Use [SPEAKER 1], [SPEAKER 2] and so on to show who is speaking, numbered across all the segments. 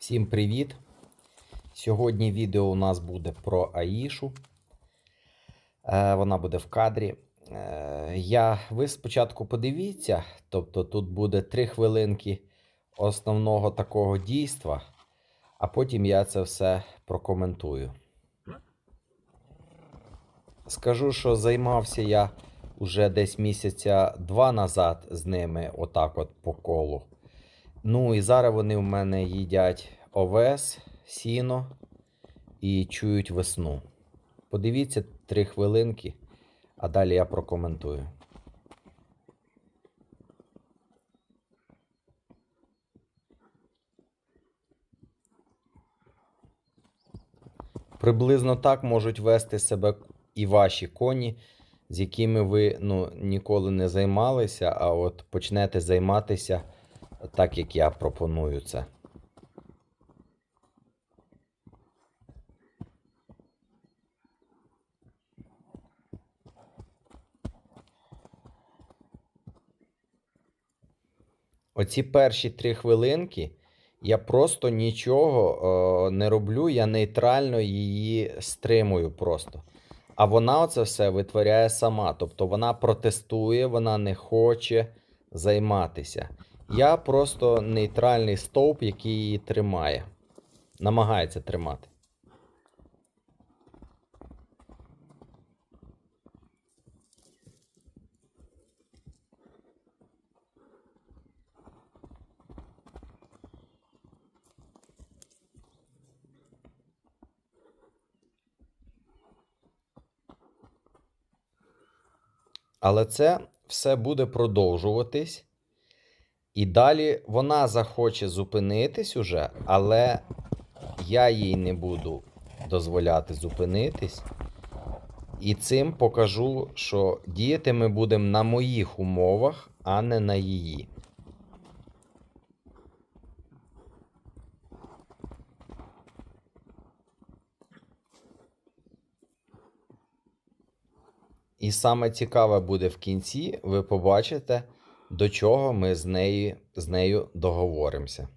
[SPEAKER 1] Всім привіт! Сьогодні відео у нас буде про Аїшу. Е, Вона буде в кадрі. Е, Я, ви спочатку подивіться, тобто тут буде 3 хвилинки основного такого дійства, а потім я це все прокоментую. Скажу, що займався я уже десь місяця два назад з ними, отак от по колу. Ну і зараз вони в мене їдять овес, сіно і чують весну. Подивіться три хвилинки, а далі я прокоментую. Приблизно так можуть вести себе і ваші коні, з якими ви ну, ніколи не займалися, а от почнете займатися так, як я пропоную це. Оці перші три хвилинки я просто нічого е, не роблю, я нейтрально її стримую просто. А вона оце все витворяє сама. Тобто вона протестує, вона не хоче займатися. Я просто нейтральний стовп, який її тримає. Намагається тримати. Але це все буде продовжуватись. І далі вона захоче зупинитись уже, але я їй не буду дозволяти зупинитись. І цим покажу, що діяти ми будемо на моїх умовах, а не на її. І саме цікаве буде в кінці, ви побачите, до чого ми з нею, з нею договоримося.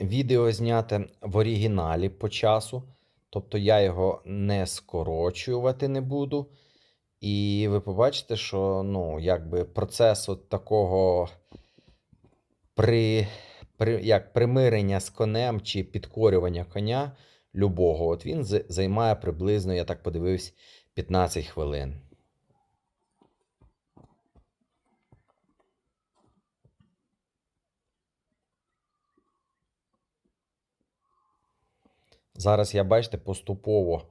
[SPEAKER 1] Відео зняте в оригіналі по часу, тобто я його не скорочувати не буду. І ви побачите, що ну, якби процес от такого при, при, як примирення з конем чи підкорювання коня любого, от він займає приблизно, я так подивився, 15 хвилин. Зараз я, бачите, поступово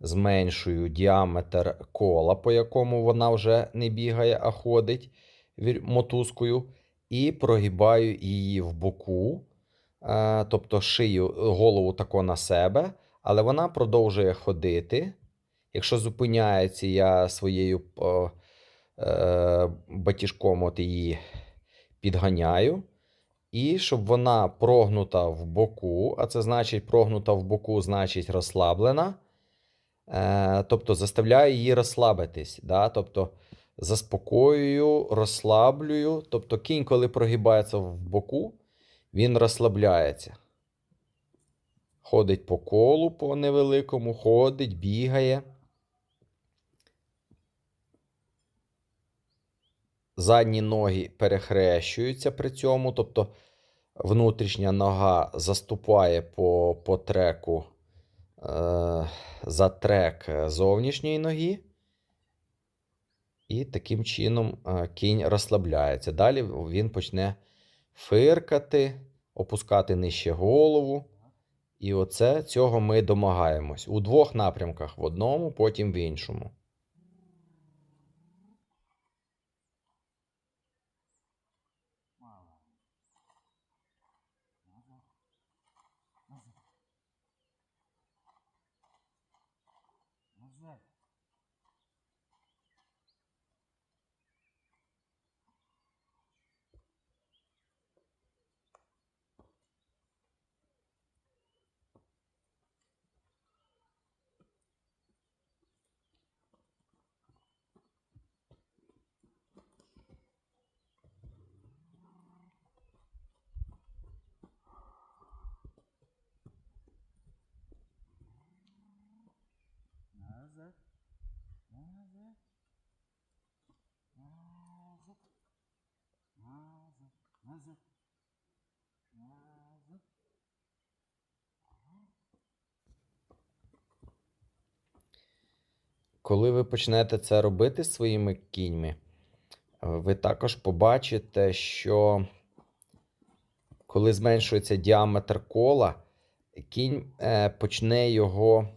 [SPEAKER 1] зменшую діаметр кола, по якому вона вже не бігає, а ходить мотузкою, і прогибаю її в боку, е, тобто шию голову тако на себе, але вона продовжує ходити. Якщо зупиняється, я своєю е, е, батіжком от її підганяю. І щоб вона прогнута в боку, а це значить прогнута в боку, значить розслаблена. Е, тобто заставляю її розслабитись. Да? Тобто заспокоюю, розслаблюю. Тобто кінь, коли прогибається в боку, він розслабляється. Ходить по колу по невеликому, ходить, бігає. Задні ноги перехрещуються при цьому, тобто внутрішня нога заступає по, по треку е, за трек зовнішньої ноги. І таким чином е, кінь розслабляється. Далі він почне фиркати, опускати нижче голову. І оце цього ми домагаємось у двох напрямках: в одному, потім в іншому.
[SPEAKER 2] Назад. Назад. Назад. Назад. Назад.
[SPEAKER 1] Коли ви почнете це робити своїми кіньми, ви також побачите, що коли зменшується діаметр кола, кінь е, почне його,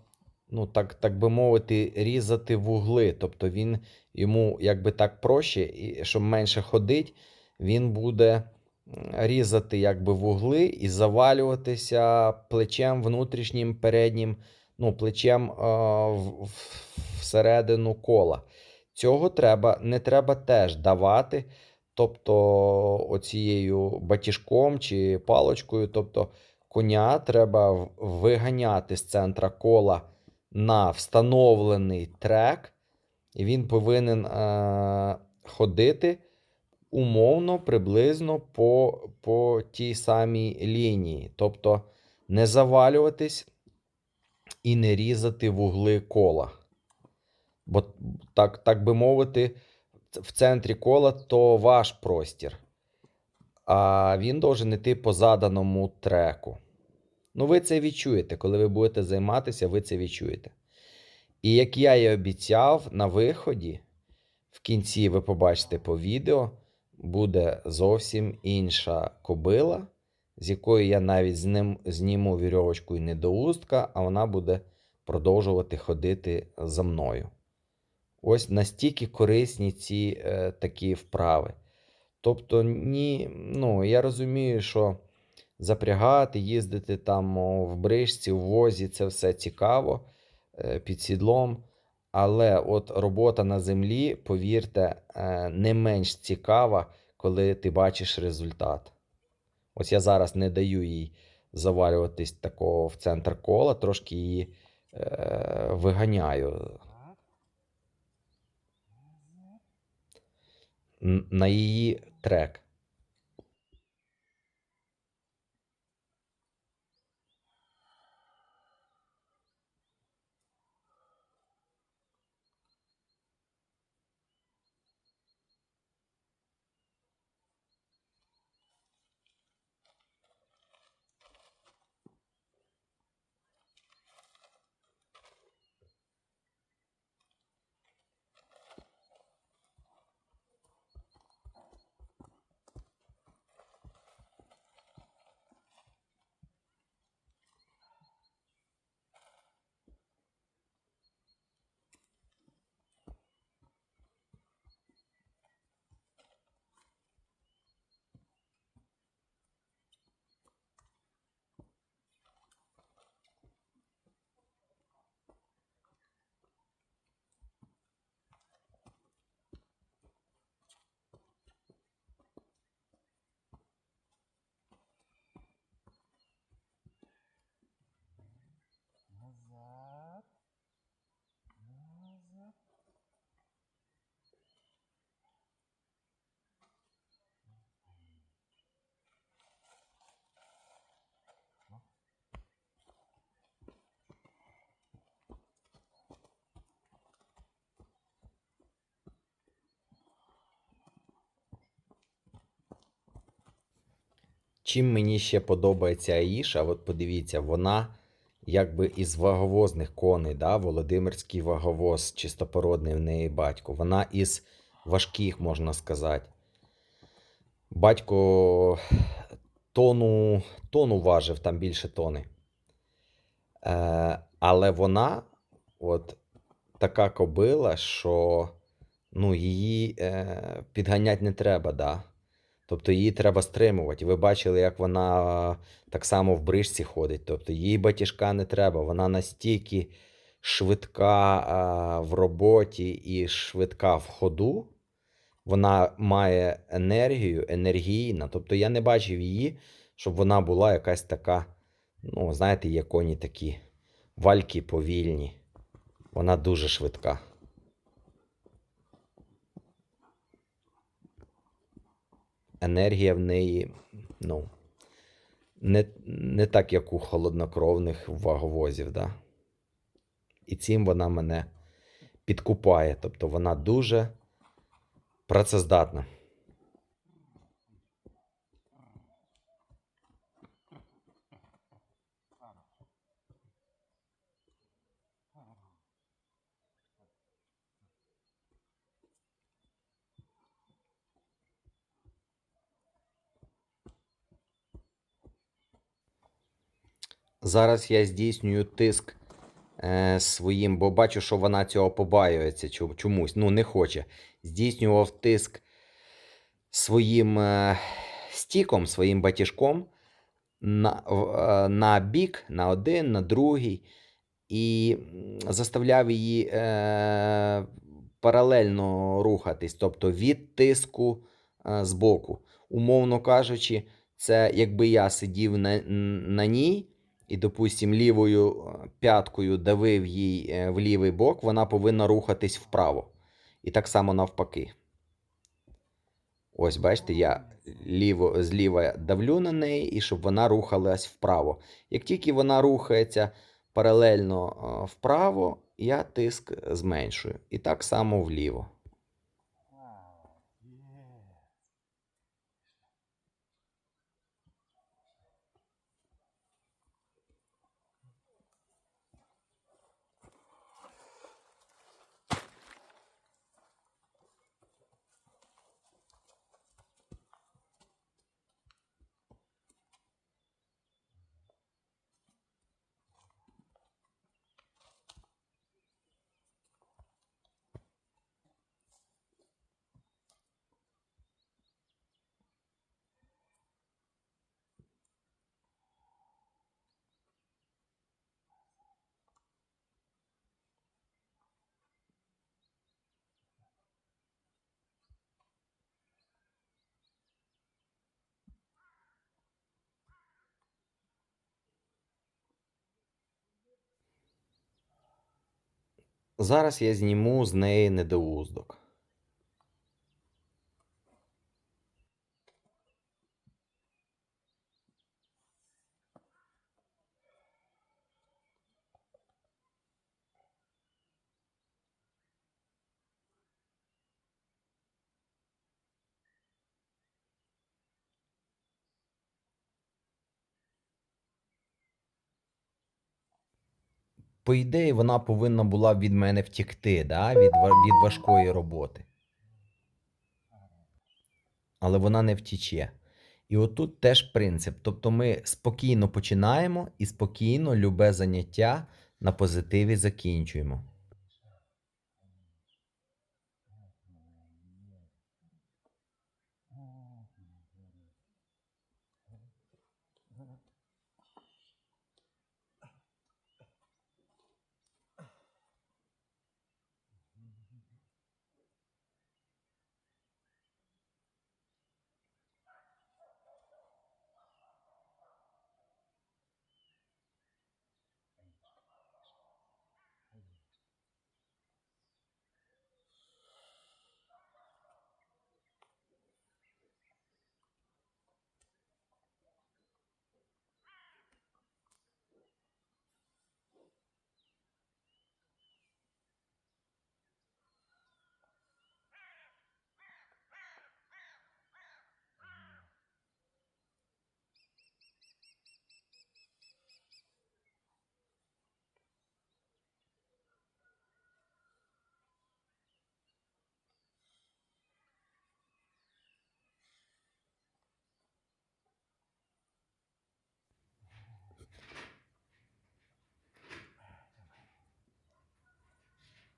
[SPEAKER 1] ну так, так би мовити, різати вугли. Тобто він йому якби так проще, і щоб менше ходить, він буде різати якби вугли і завалюватися плечем внутрішнім переднім, ну, плечем е, в- всередину кола. Цього треба, не треба теж давати, тобто оцією батіжком чи палочкою. Тобто коня треба виганяти з центра кола на встановлений трек, і він повинен е, ходити умовно, приблизно по, по тій самій лінії. Тобто не завалюватись і не різати вугли кола. Бо так, так би мовити, в центрі кола то ваш простір. А він должен йти по заданому треку. Ну, ви це відчуєте. Коли ви будете займатися, ви це відчуєте. І як я і обіцяв, на виході, в кінці ви побачите по відео, буде зовсім інша кобила, з якої я навіть знім, зніму вірьовочку і недоустка, а вона буде продовжувати ходити за мною. Ось настільки корисні ці е, такі вправи. Тобто, ні, ну, я розумію, що запрягати, їздити там в бричці, в возі це все цікаво е, під сідлом. Але от робота на землі, повірте, е, не менш цікава, коли ти бачиш результат. Ось я зараз не даю їй завалюватись такого в центр кола, трошки її е, виганяю на її трек. Чим мені ще подобається Аїша, от подивіться, вона якби із ваговозних коней, да? Володимирський ваговоз, чистопородний в неї батько. Вона із важких, можна сказати. Батько тону, тону важив, там більше тони. Е, але вона, от така кобила, що ну, її е, підганяти не треба, да. Тобто її треба стримувати. Ви бачили, як вона так само в брижці ходить. Тобто їй батіжка не треба. Вона настільки швидка в роботі і швидка в ходу. Вона має енергію, енергійна. Тобто я не бачив її, щоб вона була якась така, ну, знаєте, є коні такі вальки повільні. Вона дуже швидка. Енергія в неї, ну, не, не так, як у холоднокровних ваговозів, да? І цим вона мене підкупає. Тобто вона дуже працездатна. Зараз я здійснюю тиск е, своїм, бо бачу, що вона цього побаюється чомусь. Ну, не хоче. Здійснював тиск своїм е, стіком, своїм батіжком на, е, на бік, на один, на другий, і заставляв її е, паралельно рухатись, тобто від тиску е, збоку. Умовно кажучи, це якби я сидів на, на ній і, допустим, лівою е, п'яткою давив їй е, в лівий бок, вона повинна рухатись вправо. І так само навпаки. Ось, бачите, я ліво, зліва давлю на неї, і щоб вона рухалась вправо. Як тільки вона рухається паралельно е, вправо, я тиск зменшую. І так само вліво.
[SPEAKER 2] Є.
[SPEAKER 1] Зараз я зніму з неї недоуздок. По ідеї, вона повинна була від мене втікти, да? від, від важкої роботи. Але вона не втіче. І отут теж принцип. Тобто ми спокійно починаємо і спокійно любе заняття на позитиві закінчуємо.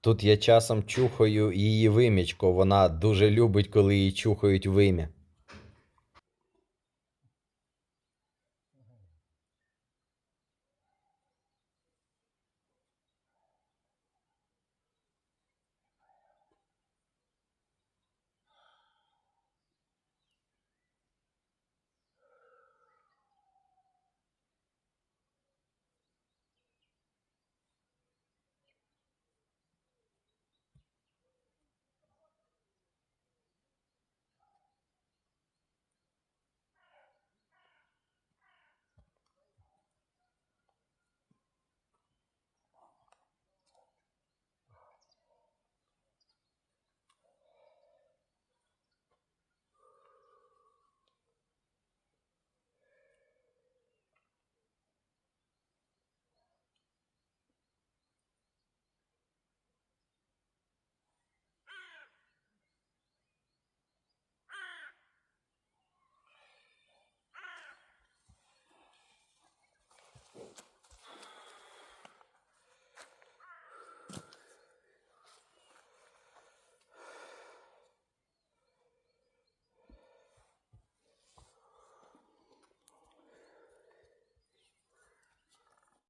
[SPEAKER 1] Тут я часом чухаю її вимічко. Вона дуже любить, коли її чухають вим'я.